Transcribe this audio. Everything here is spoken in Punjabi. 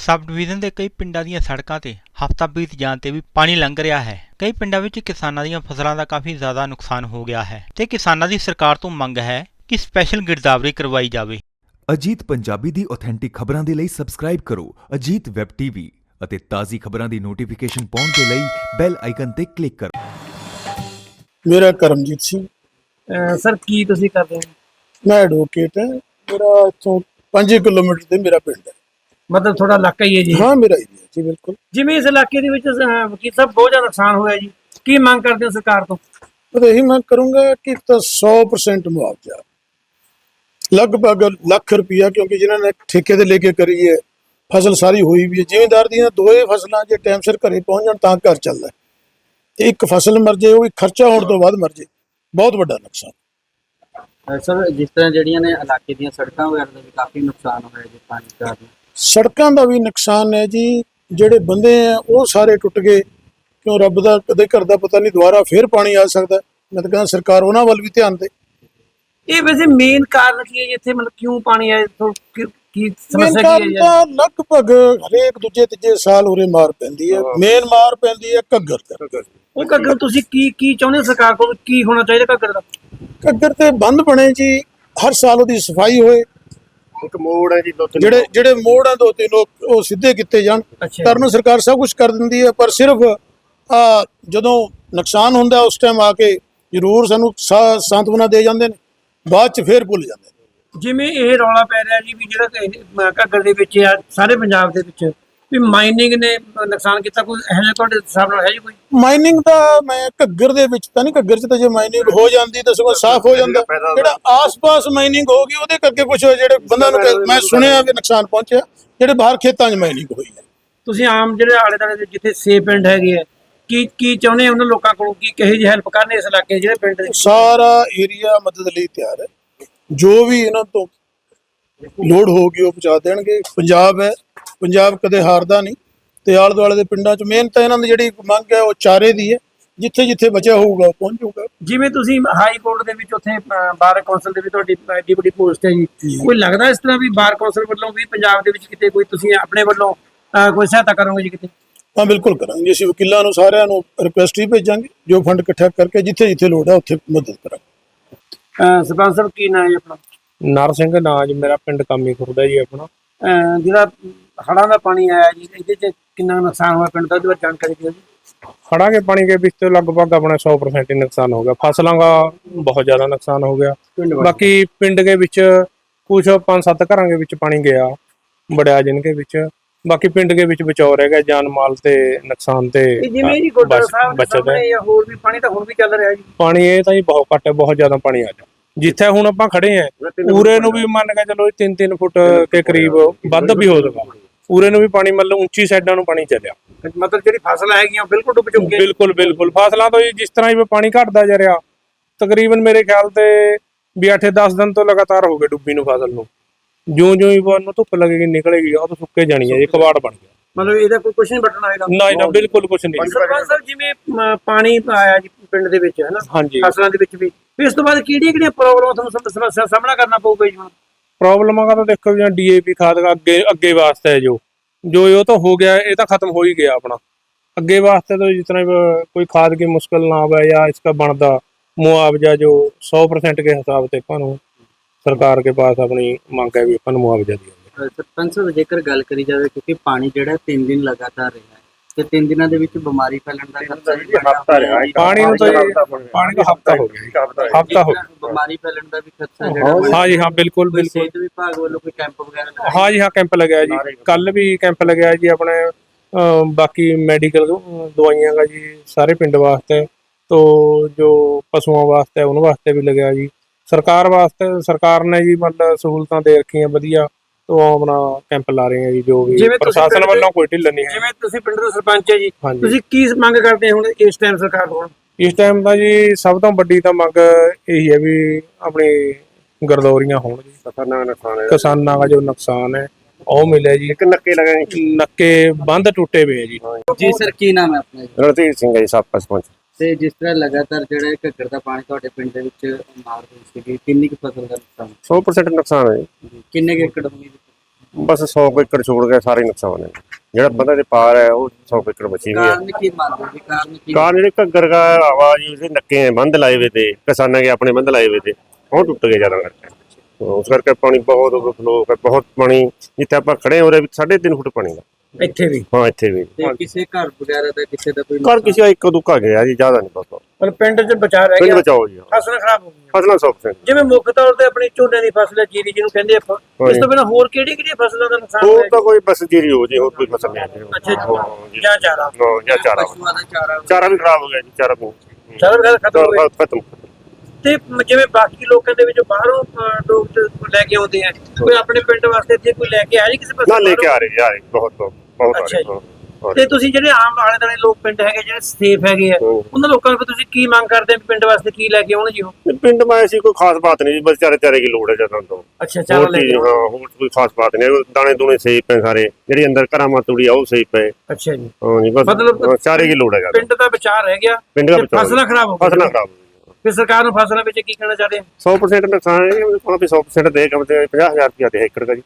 ਸਬ ਡਿਵੀਜ਼ਨ ਦੇ ਕਈ ਪਿੰਡਾਂ ਦੀਆਂ ਸੜਕਾਂ ਤੇ ਹਫ਼ਤਾ ਬੀਤ ਜਾਣ ਤੇ ਵੀ ਪਾਣੀ ਲੰਘ ਰਿਹਾ ਹੈ। ਕਈ ਪਿੰਡਾਂ ਵਿੱਚ ਕਿਸਾਨਾਂ ਦੀਆਂ ਫਸਲਾਂ ਦਾ ਕਾਫੀ ਜ਼ਿਆਦਾ ਨੁਕਸਾਨ ਹੋ ਗਿਆ ਹੈ ਤੇ ਕਿਸਾਨਾਂ ਦੀ ਸਰਕਾਰ ਤੋਂ ਮੰਗ ਹੈ ਕਿ ਸਪੈਸ਼ਲ ਗਿਰਦਾਵਰੀ ਕਰਵਾਈ ਜਾਵੇ। ਅਜੀਤ ਪੰਜਾਬੀ ਦੀ ਆਥੈਂਟਿਕ ਖਬਰਾਂ ਦੇ ਲਈ ਸਬਸਕ੍ਰਾਈਬ ਕਰੋ ਅਜੀਤ ਵੈਬ ਟੀਵੀ ਅਤੇ ਤਾਜ਼ੀ ਖਬਰਾਂ ਦੀ ਨੋਟੀਫਿਕੇਸ਼ਨ ਪਾਉਣ ਦੇ ਲਈ ਬੈਲ ਆਈਕਨ ਤੇ ਕਲਿੱਕ ਕਰੋ। ਮੇਰਾ ਕਰਮਜੀਤ ਸਿੰਘ। ਸਰ ਕੀ ਤੁਸੀਂ ਕਰਦੇ ਹੋ? ਮੈਂ ਐਡਵੋਕੇਟ ਹਾਂ। ਮੇਰਾ ਇੱਥੋਂ 5 ਕਿਲੋਮੀਟਰ ਤੇ ਮੇਰਾ ਪਿੰਡ ਹੈ। ਮਤਲਬ ਥੋੜਾ ਇਲਾਕਾ ਹੀ ਹੈ ਜੀ। ਹਾਂ ਮੇਰਾ ਏਰੀਆ ਜੀ ਬਿਲਕੁਲ। ਜਿਵੇਂ ਇਸ ਇਲਾਕੇ ਦੇ ਵਿੱਚ ਅਹ, ਵਕੀਲ ਸਾਹਿਬ ਬਹੁਤ ਜ਼ਿਆਦਾ ਨੁਕਸਾਨ ਹੋਇਆ ਜੀ। ਕੀ ਮੰਗ ਕਰਦੇ ਹੋ ਸਰਕਾਰ ਤੋਂ? ਮੈਂ ਤਾਂ ਇਹੀ ਮੰਗ ਕਰੂੰਗਾ ਕਿ ਤਾਂ 100% ਮੁਆਵਜ਼ਾ। ਲਗਭਗ ਲੱਖ ਰੁਪਇਆ ਕਿਉਂਕਿ ਜਿਨ੍ਹਾਂ ਨੇ ਠੇਕੇ ਤੇ ਲੈ ਕੇ ਕਰੀ ਹੈ ਫਸਲ ਸਾਰੀ ਹੋਈ ਵੀ ਹੈ। ਜ਼ਿਮੀਂਦਾਰ ਦੀਆਂ ਦੋਏ ਫਸਲਾਂ ਜੇ ਟਾਈਮ ਸਿਰ ਘਰੇ ਪਹੁੰਚ ਜਾਣ ਤਾਂ ਘਰ ਚੱਲਦਾ ਹੈ। ਤੇ ਇੱਕ ਫਸਲ ਮਰ ਜੇ ਉਹ ਵੀ ਖਰਚਾ ਹੋਣ ਤੋਂ ਬਾਅਦ ਮਰ ਜੇ। ਬਹੁਤ ਵੱਡਾ ਨੁਕਸਾਨ। ਸਰ ਜਿਸ ਤਰ੍ਹਾਂ ਜਿਹੜੀਆਂ ਨੇ ਇਲਾਕੇ ਦੀਆਂ ਸੜਕਾਂ ਵਗੈਰਾ ਦਾ ਵੀ ਕਾਫੀ ਨੁਕਸਾਨ ਹੋਇਆ ਜੀ ਪਾਣੀ ਕਾਰਨ ਸੜਕਾਂ ਦਾ ਵੀ ਨੁਕਸਾਨ ਹੈ ਜੀ। ਜਿਹੜੇ ਬੰਦੇ ਆ ਉਹ ਸਾਰੇ ਟੁੱਟ ਗਏ। ਕਿਉਂ ਰੱਬ ਦਾ ਕਦੇ ਘਰ ਦਾ ਪਤਾ ਨਹੀਂ ਦੁਬਾਰਾ ਫੇਰ ਪਾਣੀ ਆ ਸਕਦਾ। ਮੈਂ ਤਾਂ ਕਹਿੰਦਾ ਸਰਕਾਰ ਉਹਨਾਂ ਵੱਲ ਵੀ ਧਿਆਨ ਦੇ। ਇਹ ਵੈਸੇ ਮੇਨ ਕਾਰਨ ਕੀ ਹੈ ਜੀ ਇੱਥੇ? ਮਤਲਬ ਕਿਉਂ ਪਾਣੀ ਆਇਆ? ਇੱਥੋਂ ਕੀ- ਸਮੱਸਿਆ ਕੀ ਹੈ ਲਗਭਗ ਹਰੇਕ ਦੂਜੇ ਤੀਜੇ ਸਾਲ ਉਰੇ ਮਾਰ ਪੈਂਦੀ ਹੈ। ਮੇਨ ਮਾਰ ਪੈਂਦੀ ਹੈ ਘੱਗਰ ਤੇ। ਉਹ ਘੱਗਰ ਤੁਸੀਂ ਕੀ ਕੀ ਚਾਹੁੰਦੇ ਸਰਕਾਰ ਕੋਲ? ਕੀ ਹੋਣਾ ਚਾਹੀਦਾ ਘੱਗਰ ਦਾ? ਘੱਗਰ ਤੇ ਬੰਦ ਬਣੇ ਜੀ। ਹਰ ਸਾਲ ਉਹਦੀ ਸਫ਼ਾਈ ਹੋਏ। ਇੱਕ ਮੋੜ ਹੈ ਜੀ ਦੋ ਤਿੰਨ ਜਿਹੜੇ ਜਿਹੜੇ ਮੋੜ ਆ ਦੋ ਤਿੰਨ ਉਹ ਉਹ ਸਿੱਧੇ ਕੀਤੇ ਜਾਣ। ਅੱਛਾ। ਕਰਨ ਸਰਕਾਰ ਸਭ ਕੁਝ ਕਰ ਦਿੰਦੀ ਹੈ ਪਰ ਸਿਰਫ ਆ ਜਦੋਂ ਨੁਕਸਾਨ ਹੁੰਦਾ ਉਸ ਟਾਈਮ ਆ ਕੇ ਜ਼ਰੂਰ ਸਾਨੂੰ ਸਾ- ਸਾਂਤਵਨਾ ਦੇ ਜਾਂਦੇ ਨੇ। ਬਾਅਦ ਚ ਫੇਰ ਭੁੱਲ ਜਾਂਦੇ ਨੇ। ਜਿਵੇਂ ਇਹ ਰੌਲਾ ਪੈ ਰਿਹਾ ਜੀ ਵੀ ਜਿਹੜਾ ਕਿ ਇਹ, ਅਹ, ਘੱਗਰ ਦੇ ਵਿੱਚ ਆ ਸਾਰੇ ਪੰਜਾਬ ਦੇ ਵਿੱਚ ਵੀ ਮਾਈਨਿੰਗ ਨੇ ਨੁਕਸਾਨ ਕੀਤਾ? ਕੋਈ ਇਹੋ ਜਿਹਾ ਤੁਹਾਡੇ ਹਿਸਾਬ ਨਾਲ ਹੈ ਜੀ ਕੋਈ? ਮਾਈਨਿੰਗ ਦਾ ਮੈਂ ਘੱਗਰ ਦੇ ਵਿੱਚ ਤਾਂ ਨਹੀਂ ਘੱਗਰ ਚ ਤਾਂ ਜੇ ਮਾਈਨਿੰਗ ਹੋ ਜਾਂਦੀ ਤਾਂ ਸਗੋਂ ਸਾਫ਼ ਹੋ ਜਾਂਦਾ। ਜਿਹੜਾ ਆਸ-ਪਾਸ ਮਾਈਨਿੰਗ ਹੋ ਗਈ ਉਹਦੇ ਕਰਕੇ ਕੁਝ ਜਿਹੜੇ ਬੰਦਾ ਨੂੰ ਮੈਂ ਸੁਣਿਆ ਵੀ ਨੁਕਸਾਨ ਪਹੁੰਚਿਆ ਜਿਹੜੇ ਬਾਹਰ ਖੇਤਾਂ 'ਚ ਮਾਈਨਿੰਗ ਹੋਈ ਹੈ। ਤੁਸੀਂ ਆਮ ਜਿਹੜੇ ਆਲੇ ਦੁਆਲੇ ਦੇ ਜਿੱਥੇ ਸੇ ਪਿੰਡ ਹੈਗੇ ਆ ਕੀ ਕੀ ਚਾਹੁੰਦੇ ਉਹਨਾਂ ਲੋਕਾਂ ਕੋਲੋਂ? ਕੀ ਕਹੇ ਜੀ ਹੈਲਪ ਕਰਨੇ ਇਸ ਇਲਾਕੇ ਜਿਹੜੇ ਪਿੰਡ ਦੇ? ਸਾਰਾ ਏਰੀਆ ਮਦਦ ਲਈ ਤਿਆਰ ਹੈ। ਜੋ ਵੀ ਇਹਨਾਂ ਤੋਂ ਲੋੜ ਹੋਊਗੀ ਉਹ ਪਹੁੰਚਾ ਦੇਣਗੇ। ਪੰਜਾਬ ਹੈ ਪੰਜਾਬ ਕਦੇ ਹਾਰਦਾ ਨਹੀਂ ਤੇ ਆਲੇ ਦੁਆਲੇ ਦੇ ਪਿੰਡਾਂ 'ਚ ਮਿਹਨਤ ਇਹਨਾਂ ਦੀ ਜਿਹੜੀ ਮੰਗ ਹੈ ਉਹ ਚਾਰੇ ਦੀ ਹੈ। ਜਿੱਥੇ ਜਿੱਥੇ ਬਚਿਆ ਹੋਊਗਾ ਉਹ ਪਹੁੰਚ ਜਾਊਗਾ। ਜਿਵੇਂ ਤੁਸੀਂ ਹਾਈ ਕੋਰਟ ਦੇ ਵਿੱਚ ਉੱਥੇ ਬਾਰ ਕੌਂਸਲ ਦੇ ਵਿੱਚ ਤੁਹਾਡੀ ਐਡੀ ਵੱਡੀ ਪੋਸਟ ਹੈ ਜੀ। ਕੋਈ ਲੱਗਦਾ ਇਸ ਤਰ੍ਹਾਂ ਵੀ ਬਾਰ ਕੌਂਸਲ ਵੱਲੋਂ ਵੀ ਪੰਜਾਬ ਦੇ ਵਿੱਚ ਕਿਤੇ ਕੋਈ ਤੁਸੀਂ ਆਪਣੇ ਵੱਲੋਂ ਕੋਈ ਸਹਾਇਤਾ ਕਰੋਗੇ ਜੀ ਕਿਤੇ? ਹਾਂ ਬਿਲਕੁਲ ਕਰਾਂਗੇ। ਅਸੀਂ ਵਕੀਲਾਂ ਨੂੰ ਸਾਰਿਆਂ ਨੂੰ ਰਿਕੁਐਸਟ ਹੀ ਭੇਜਾਂਗੇ। ਜੋ ਫੰਡ ਇਕੱਠਾ ਕਰਕੇ ਜਿੱਥੇ ਜਿੱਥੇ ਲੋੜ ਹੈ ਉੱਥੇ ਮਦਦ ਕਰਾਂਗੇ। ਸਰਪੰਚ ਸਾਹਿਬ ਕੀ ਨਾਂ ਹੈ ਆਪਣਾ? ਨਰ ਸਿੰਘ ਨਾਂ ਜੀ ਮੇਰਾ ਪਿੰਡ ਕਾਮੀ ਖੁਰਦਾ ਜੀ ਆਪਣਾ। ਜਿਹੜਾ ਹੜ੍ਹਾਂ ਦਾ ਪਾਣੀ ਆਇਆ ਜੀ ਇਹਦੇ 'ਚ ਕਿੰਨਾ ਕੁ ਨੁਕਸਾਨ ਹੋਇਆ ਪਿੰਡ ਦਾ ਉਹਦੇ ਬਾਰੇ ਜਾਣਕਾਰੀ ਦਿਓ ਜੀ। ਹੜਾਂ ਕੇ ਪਾਣੀ ਕੇ ਵਿੱਚ ਤੇ ਲਗਭਗ ਆਪਣਾ 100% ਹੀ ਨੁਕਸਾਨ ਹੋ ਗਿਆ। ਫਸਲਾਂ ਦਾ ਬਹੁਤ ਜ਼ਿਆਦਾ ਨੁਕਸਾਨ ਹੋ ਗਿਆ। ਬਾਕੀ ਪਿੰਡ ਦੇ ਵਿੱਚ ਕੁਝ ਪੰਜ ਸੱਤ ਘਰਾਂ ਦੇ ਵਿੱਚ ਪਾਣੀ ਗਿਆ ਬੜਿਆ ਜਿਨਕੇ ਵਿੱਚ। ਬਾਕੀ ਪਿੰਡ ਦੇ ਵਿੱਚ ਬਚਾਓ ਰਹਿ ਗਿਆ ਜਾਨ ਮਾਲ ਤੇ ਨੁਕਸਾਨ ਤੇ ਇਹ ਜਿਵੇਂ ਜੀ ਗੁਰਦੁਆਰਾ ਬਚ- ਸਾਹਿਬ ਦੇ ਬਚਤ ਹੈ ਸਾਹਮਣੇ ਜਾਂ ਹੋਰ ਵੀ ਪਾਣੀ ਤਾਂ ਹੁਣ ਵੀ ਚੱਲ ਰਿਹਾ ਜੀ। ਪਾਣੀ ਇਹ ਤਾਂ ਜੀ ਬਹੁਤ ਘੱਟ ਹੈ ਬਹੁਤ ਜ਼ਿਆਦਾ ਪਾਣੀ ਆ ਜਾ ਜਿੱਥੇ ਹੁਣ ਆਪਾਂ ਖੜੇ ਆਂ ਪੂਰੇ ਨੂੰ ਵੀ ਮੰਨ ਕੇ ਚਲੋ 3-3 ਫੁੱਟ ਕੇ ਕਰੀਬ ਵੱਧ ਵੀ ਹੋ ਜਾਊਗਾ ਪੂਰੇ ਨੂੰ ਵੀ ਪਾਣੀ ਮਤਲਬ ਉੱਚੀ ਸਾਈਡਾਂ ਨੂੰ ਪਾਣੀ ਚੱਲਿਆ। ਮਤਲਬ ਜਿਹੜੀ ਫਸਲ ਹੈਗੀਆਂ ਬਿਲਕੁਲ ਡੁੱਬ ਚੁੱਕੀਆਂ ਬਿਲਕੁਲ ਬਿਲਕੁਲ। ਫਸਲਾਂ ਤੋਂ ਜਿਸ ਤਰ੍ਹਾਂ ਹੀ ਪਾਣੀ ਘਟਦਾ ਜਾ ਰਿਹਾ ਤਕਰੀਬਨ ਮੇਰੇ ਖਿਆਲ ਤੇ ਵੀ 8-10 ਦਿਨ ਤੋਂ ਲਗਾਤਾਰ ਹੋ ਗਏ ਡੁੱਬੀ ਨੂੰ ਫਸਲ ਨੂੰ। ਜਿਉਂ ਜਿਉਂ ਹੀ ਉਹਨੂੰ ਧੁੱਪ ਲੱਗੇਗੀ ਨਿਕਲੇਗੀ ਉਹ ਤਾਂ ਸੁੱਕੇ ਜਾਣੀ ਹੈ ਜੀ ਕਬਾੜ ਬਣ ਗਿਆ। ਮਤਲਬ ਇਹਦਾ ਕੋਈ ਕੁਝ ਨਹੀਂ ਬਟਣਾ ਹੈਗਾ ਨਾ ਨਾ ਬਿਲਕੁਲ ਕੁਝ ਨਹੀਂ। ਸਰਪੰਚ ਸਾਹਿਬ ਜਿਵੇਂ ਪਾਣੀ ਆਇਆ ਜੀ ਪਿੰਡ ਦੇ ਵਿੱਚ ਹੈ ਨਾ? ਫਸਲਾਂ ਦੇ ਵਿੱਚ ਵੀ। ਫਿਰ ਇਸ ਤੋਂ ਬਾਅਦ ਕਿਹੜੀਆਂ ਕਿਹੜੀਆਂ ਪ੍ਰੋਬਲਮਾਂ ਤੁਹਾਨੂੰ ਸਮ- ਸਮੱਸਿਆ ਸਾਹਮਣਾ ਕਰਨਾ ਪਊਗਾ ਜੀ ਹੁਣ? ਪ੍ਰੋਬਲਮਾਂ ਦਾ ਤਾਂ ਦੇਖੋ ਜਿਵੇਂ ਡੀਏਪੀ ਖਾਦ ਅੱਗੇ ਅੱਗੇ ਵਾਸਤੇ ਜੋ। ਜੋ ਇਹ ਤਾਂ ਹੋ ਗਿਆ, ਇਹ ਤਾਂ ਖਤਮ ਹੋ ਹੀ ਗਿਆ ਆਪਣਾ। ਅੱਗੇ ਵਾਸਤੇ ਤਾਂ ਜਿਤਨਾ ਕੋਈ ਖਾਦ ਕੀ ਮੁਸ਼ਕਲ ਨਾ ਆਵੇ ਜਾਂ ਇਸਕਾ ਬਣਦਾ ਮੁਆਵਜ਼ਾ ਜੋ 100% ਕੇ ਹਿਸਾਬ ਤੇ ਆਪਾਂ ਨੂੰ ਸਰਕਾਰ ਕੇ ਪਾਸ ਆਪਣੀ ਮੰਗ ਹੈ ਵੀ ਆਪਾਂ ਨੂੰ ਮੁਆਵਜ਼ਾ ਦੇ ਸਰਪੰਚ ਜੇਕਰ ਗੱਲ ਕਰੀ ਜਾਵੇ, ਕਿਉਂਕਿ ਪਾਣੀ ਜਿਹੜਾ 3 ਦਿਨ ਲਗਾਤਾਰ ਰਿਹਾ ਹੈ ਤੇ 3 ਦਿਨਾਂ ਦੇ ਵਿੱਚ ਬਿਮਾਰੀ ਫੈਲਣ ਦਾ ਖਤਰਾ ਵੀ ਹਫਤਾ ਰਿਹਾ। ਪਾਣੀ ਨੂੰ ਤਾਂ ਪਾਣੀ ਦਾ ਹਫਤਾ ਹੋ ਗਿਆ ਹਫਤਾ ਹੋ ਗਿਆ। ਬਿਮਾਰੀ ਫੈਲਣ ਦਾ ਵੀ ਖਤਰਾ ਜਿਹੜਾ ਹਾਂ ਹਾਂ ਬਿਲਕੁਲ ਬਿਲਕੁਲ। ਸਿਹਤ ਵਿਭਾਗ ਵੱਲੋਂ ਕੋਈ ਕੈਂਪ ਵਗੈਰਾ ਲਗਾਇਆ ਹਾਂ ਹਾਂ ਕੈਂਪ ਲਗਾਇਆ ਜੀ। ਕੱਲ ਵੀ ਕੈਂਪ ਲਗਾਇਆ ਜੀ ਆਪਣੇ ਬਾਕੀ ਮੈਡੀਕਲ ਦਵਾਈਆਂ ਦਾ ਜੀ ਸਾਰੇ ਪਿੰਡ ਵਾਸਤੇ ਤੋ ਜੋ ਪਸ਼ੂਆਂ ਵਾਸਤੇ ਉਹਨਾਂ ਵਾਸਤੇ ਵੀ ਲਗਾਇਆ ਜੀ। ਸਰਕਾਰ ਵਾਸਤੇ ਸਰਕਾਰ ਨੇ ਜੀ ਮਤਲਬ ਸਹੂਲਤਾਂ ਦੇ ਰੱਖੀਆਂ ਵਧੀਆ। ਤੋਂ ਆਪਣਾ ਕੈਂਪ ਲਾ ਰਹੇ ਆ ਜੀ ਜੋ ਵੀ ਜਿਵੇਂ ਤੁਸੀਂ ਪ੍ਰਸ਼ਾਸਨ ਪਿੰਡ ਦੇ- ਵੱਲੋਂ ਕੋਈ ਢਿੱਲ ਨਹੀਂ ਹੈ। ਜਿਵੇਂ ਤੁਸੀਂ ਪਿੰਡ ਦੇ ਸਰਪੰਚ ਹੈ ਜੀ ਹਾਂਜੀ। ਤੁਸੀਂ ਕੀ ਮੰਗ ਕਰਦੇ ਹੋ ਹੁਣ ਇਸ ਟਾਈਮ ਸਰਕਾਰ ਕੋਲ ਇਸ ਟਾਈਮ ਦਾ ਜੀ ਸਭ ਤੋਂ ਵੱਡੀ ਤਾਂ ਮੰਗ ਇਹੀ ਹੈ ਵੀ ਆਪਣੀ ਗਰਦੌਰੀਆਂ ਹੋਣ ਜੀ। ਖਤਰਨਾਕ ਨੁਕਸਾਨ ਹੈ। ਕਿਸਾਨਾਂ ਦਾ ਜੋ ਨੁਕਸਾਨ ਹੈ ਉਹ ਮਿਲਿਆ ਜੀ। ਇੱਕ ਨੱਕੇ ਲਗਾਏ ਨੱਕੇ ਬੰਦ ਟੁੱਟੇ ਆ ਜੀ। ਜੀ ਸਰ ਕੀ ਨਾਮ ਹੈ ਆਪਣਾ ਜੀ? ਰਣਧੀਰ ਸਿੰਘ ਹੈ ਜੀ ਸਾਬਕਾ ਸਰਪੰਚ। ਤੇ ਜਿਸ ਤਰ੍ਹਾਂ ਲਗਾਤਾਰ ਜਿਹੜਾ ਇਹ ਘੱਗਰ ਦਾ ਪਾਣੀ ਤੁਹਾਡੇ ਪਿੰਡ ਦੇ ਵਿੱਚ ਮਾਰ ਰਹੀ ਸੀਗੀ ਕਿੰਨੀ ਕੁ ਫਸਲ ਦਾ ਨੁਕਸਾਨ? 100% ਨੁਕਸਾਨ ਹੈ ਜੀ। ਕਿੰਨੇ ਕੁ ਏਕੜ ਹੋਣੀ ਬਸ 100 ਕੁ ਏਕੜ ਛੋੜ ਗਿਆ ਸਾਰੇ ਨੁਕਸਾਨ ਹੈ ਜਿਹੜਾ ਬੰਦਾ ਦੇ ਪਾਰ ਹੈ ਉਹ 100 ਕੁ ਏਕੜ ਬਚੀ ਹੋਈ ਹੈ। ਕਾਰਨ ਕੀ ਮੰਨਦੇ ਜੀ? ਕਾਰਨ ਕੀ ਕਾਰ ਜਿਹੜੇ ਘੱਗਰ ਦਾ ਆਵਾਜ਼ ਉਹਦੇ ਨੱਕੇ ਹੈ ਬੰਦ ਲਾਏ ਵੇ ਤੇ ਕਿਸਾਨਾਂ ਕੇ ਆਪਣੇ ਬੰਦ ਲਾਏ ਵੇ ਤੇ ਉਹ ਟੁੱਟ ਗਏ ਜ਼ਿਆਦਾ ਕਰਕੇ। ਉਸ ਕਰਕੇ ਪਾਣੀ ਬਹੁਤ ਓਵਰਫਲੋ ਹੈ ਬਹੁਤ ਪਾਣੀ ਜਿੱਥੇ ਆਪਾਂ ਖੜੇ ਹਾਂ ਉਹਦੇ ਵਿੱਚ 3.5 ਫੁੱਟ ਪਾਣੀ ਦਾ। ਇੱਥੇ ਵੀ? ਹਾਂ ਇੱਥੇ ਵੀ। ਤੇ ਕਿਸੇ ਘਰ ਵਗੈਰਾ ਦਾ ਕਿਸੇ ਦਾ ਕੋਈ ਘਰ ਕਿਸੇ ਦਾ ਇੱਕ ਦੁੱਕਾ ਗਿਆ ਜੀ ਜ਼ਿਆਦਾ ਨਹੀਂ ਪਤਾ ਪਰ ਪਿੰਡ 'ਚ ਬਚਾ ਰਹਿ ਪਿੰਡ ਗਿਆ। ਬਚਾਓ ਜੀ ਫਸਲਾਂ ਖਰਾਬ ਹੋ ਗਈਆਂ। ਫਸਲਾਂ 100% ਜਿਵੇਂ ਮੁੱਖ ਤੌਰ ਤੇ ਆਪਣੀ ਝੋਨੇ ਦੀ ਫਸਲ ਹੈ ਜੀਰੀ ਜਿਹਨੂੰ ਕਹਿੰਦੇ ਆਪਾਂ। ਇਸ ਤੋਂ ਬਿਨਾਂ ਹੋਰ ਕਿਹੜੀ ਕਿਹੜੀ ਫਸਲਾਂ ਦਾ ਨੁਕਸਾਨ ਹੋਰ ਹੋਇਆ ਤਾਂ ਕੋਈ ਬਸ ਜੀਰੀ ਹੋ ਜੀ ਹੋਰ ਕੋਈ ਫਸਲ ਨਹੀਂ ਹੈ ਅੱਛਾ ਹਾਂ ਜੀ। ਜੀ ਜਾਂ ਚਾਰਾ। ਹਾਂ, ਜਾਂ ਚਾਰਾ। ਪਸ਼ੂਆਂ ਦਾ ਚਾਰਾ ਚਾਰਾ ਵੀ ਖਰਾਬ ਹੋ ਗਿਆ ਜੀ ਚਾਰਾ ਵੀ ਚਾਰਾ ਵਗੈਰਾ ਖਤਮ ਹੋ ਗਿਆ। ਖਤਮ। ਤੇ ਮ- ਜਿਵੇਂ ਬਾਕੀ ਲੋਕਾਂ ਦੇ ਵਿੱਚ ਬਾਹਰੋਂ ਲੋਕ ਤੇ ਲੈ ਕੇ ਆਉਂਦੇ ਆ। ਕੋਈ ਆਪਣੇ ਪਿੰਡ ਵਾਸਤੇ ਇੱਥੇ ਕੋਈ ਲੈ ਕੇ ਆਇਆ ਜੀ ਕਿਸੇ ਪਾਸੇ ਨਾ ਲੈ ਕੇ ਆ ਰਹੇ ਜੀ ਆ ਰਹੇ ਬਹੁਤ ਬਹੁਤ ਬਹੁਤ ਆ ਅੱਛਾ ਰਹੇ ਜੀ। ਹਾਂ, ਤੇ ਤੁਸੀਂ ਜਿਹੜੇ ਆਮ ਆਲੇ ਦੁਆਲੇ ਲੋਕ ਪਿੰਡ ਹੈਗੇ ਜਿਹੜੇ ਸੇਫ ਹੈਗੇ ਆ ਹੂੰ। ਉਹਨਾਂ ਲੋਕਾਂ ਨੂੰ ਤੁਸੀਂ ਕੀ ਮੰਗ ਕਰਦੇ ਆ ਵੀ ਪਿੰਡ ਵਾਸਤੇ ਕੀ ਲੈ ਕੇ ਆਉਣ ਜੀ ਉਹ? ਪਿੰਡ ਮੈਂ ਐਸੀ ਕੋਈ ਖਾਸ ਬਾਤ ਨਹੀਂ ਜੀ ਬਸ ਚਾਰੇ ਚਾਰੇ ਕੀ ਲੋੜ ਹੈ ਜਦੋਂ ਤੋਂ। ਅੱਛਾ ਚਾਰਾ ਲੈ ਕੇ ਹਾਂ ਹੋਰ ਕੋਈ ਖਾਸ ਬਾਤ ਨਹੀਂ ਹੈ। ਦਾਣੇ ਦੂਣੇ ਸਹੀ ਪਏ ਸਾਰੇ ਜਿਹੜੀ ਅੰਦਰ ਘਰਾਂ ਮਾ ਤੂੜੀ ਆ ਉਹ ਸਹੀ ਪਏ ਅੱਛਾ ਜੀ। ਹਾਂ ਜੀ ਬਸ ਮਤਲਬ- ਹਾਂ, ਚਾਰੇ ਕੀ ਲੋੜ ਹੈ ਪਿੰਡ ਦਾ ਵਿਚਾਰ ਰਹਿ ਗਿਆ ਪਿੰਡ ਦਾ ਬਚਾਓ। ਫਸਲਾਂ ਖਰਾਬ ਹੋ ਗਈਆਂ। ਫਸਲਾਂ ਖਰਾਬ ਹੋ ਫਿਰ ਸਰਕਾਰ ਨੂੰ ਫਸਲਾਂ ਵਿੱਚ ਕੀ ਕਹਿਣਾ ਚਾਹਦੇ ਆ 100% ਨੁਕਸਾਨ ਹੈ ਉਹਨਾਂ ਵੀ 100% ਦੇ ਕਮ ਤੇ 50000 ਰੁਪਇਆ ਦੇ ਏਕੜ ਦਾ ਜੀ।